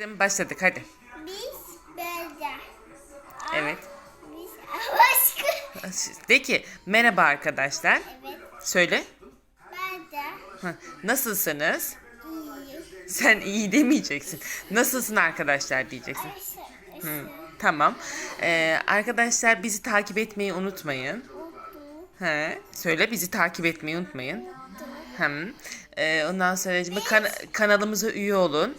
Açtım başladık hadi. Biz böyle. Evet. Biz başka. De ki merhaba arkadaşlar. Evet. Söyle. Ben de Hı, Nasılsınız? iyi. Sen iyi demeyeceksin. Nasılsın arkadaşlar diyeceksin. Aşı, Hı, aşı. tamam. Ee, arkadaşlar bizi takip etmeyi unutmayın. He, söyle bizi takip etmeyi unutmayın. Hem ee, ondan sonra kan- kanalımıza üye olun.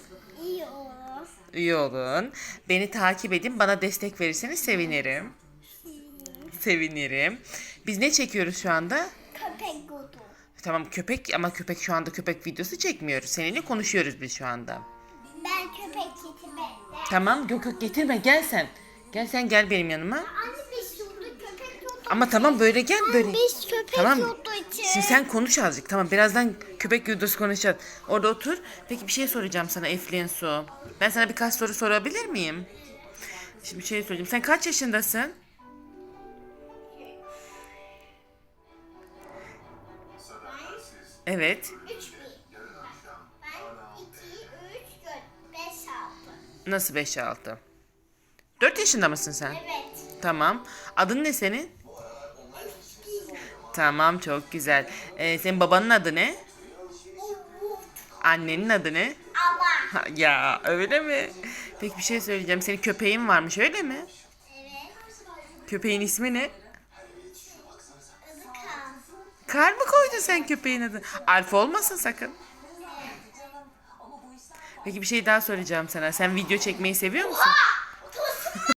Üye olun. Beni takip edin. Bana destek verirseniz sevinirim. Sevinirim. Biz ne çekiyoruz şu anda? Köpek gudu. Tamam köpek ama köpek şu anda köpek videosu çekmiyoruz. Seninle konuşuyoruz biz şu anda. Ben köpek getirme. Tamam yok yok getirme gel sen. Gel sen gel benim yanıma. Anne biz şurada köpek yurdu. Ama tamam böyle gel böyle. Biz köpek Tamam. yurdu için. Şimdi sen konuş azıcık. Tamam birazdan köpek videosu konuşacağız. Orada otur. Peki bir şey soracağım sana Eflin Su. Ben sana birkaç soru sorabilir miyim? Şimdi bir şey soracağım. Sen kaç yaşındasın? Evet. Nasıl 5-6? 4 yaşında mısın sen? Evet. Tamam. Adın ne senin? Tamam çok güzel. Ee, senin babanın adı ne? Annenin adı ne? Ha, ya öyle mi? Peki bir şey söyleyeceğim. Senin köpeğin varmış öyle mi? Evet. Köpeğin ismi ne? Adı kan. Kar mı koydun sen köpeğin adı? Alfa olmasın sakın. Peki bir şey daha soracağım sana. Sen video çekmeyi seviyor musun?